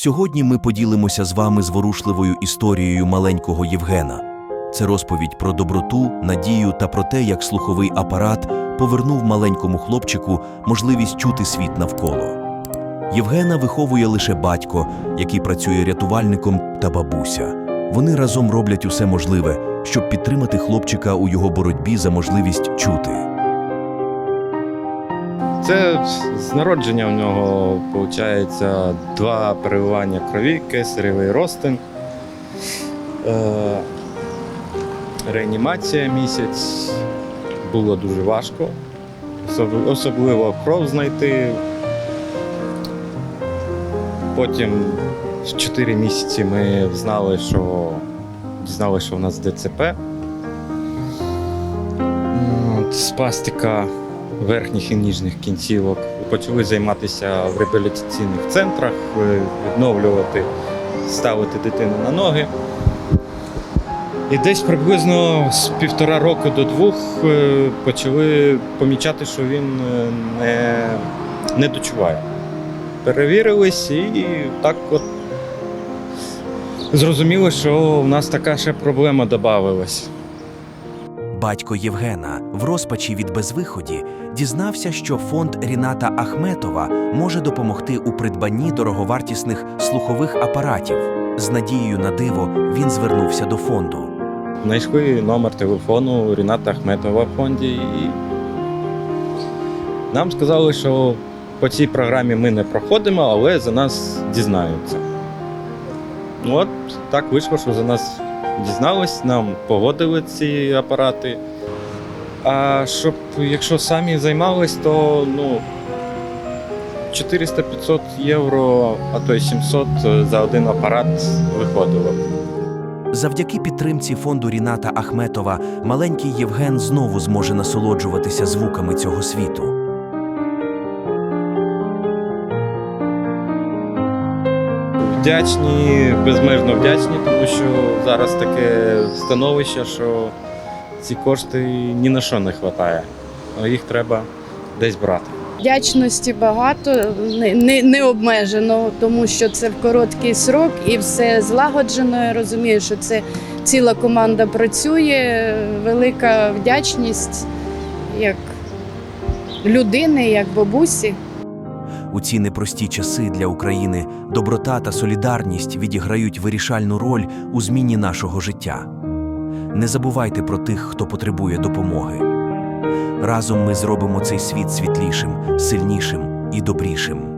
Сьогодні ми поділимося з вами зворушливою історією маленького Євгена. Це розповідь про доброту, надію та про те, як слуховий апарат повернув маленькому хлопчику можливість чути світ навколо. Євгена виховує лише батько, який працює рятувальником, та бабуся. Вони разом роблять усе можливе, щоб підтримати хлопчика у його боротьбі за можливість чути. Це з народження в нього виходить два переливання крові, кесаревий розтин, е, реанімація місяць. Було дуже важко. Особливо кров знайти. Потім в 4 місяці ми знали, що дізналися, що в нас ДЦП. Спастика верхніх і ніжніх кінцівок. Почали займатися в реабілітаційних центрах, е, відновлювати, ставити дитину на ноги. І десь приблизно з півтора року до двох е, почали помічати, що він е, не, не дочуває. Перевірились і так от зрозуміли, що в нас така ще проблема додавалась. Батько Євгена в розпачі від безвиході дізнався, що фонд Ріната Ахметова може допомогти у придбанні дороговартісних слухових апаратів. З надією на диво він звернувся до фонду. Знайшли номер телефону Ріната Ахметова в фонді і нам сказали, що по цій програмі ми не проходимо, але за нас дізнаються. От так вийшло, що за нас дізнались, нам погодили ці апарати. А щоб якщо самі займались, то ну 400-500 євро, а то й 700 за один апарат виходило. Завдяки підтримці фонду Ріната Ахметова маленький Євген знову зможе насолоджуватися звуками цього світу. Вдячні, безмежно вдячні, тому що зараз таке становище, що ці кошти ні на що не вистачає. Їх треба десь брати. Вдячності багато, не, не, не обмежено, тому що це в короткий срок і все злагоджено. Я розумію, що це ціла команда працює. Велика вдячність як людини, як бабусі. У ці непрості часи для України доброта та солідарність відіграють вирішальну роль у зміні нашого життя. Не забувайте про тих, хто потребує допомоги. Разом ми зробимо цей світ світлішим, сильнішим і добрішим.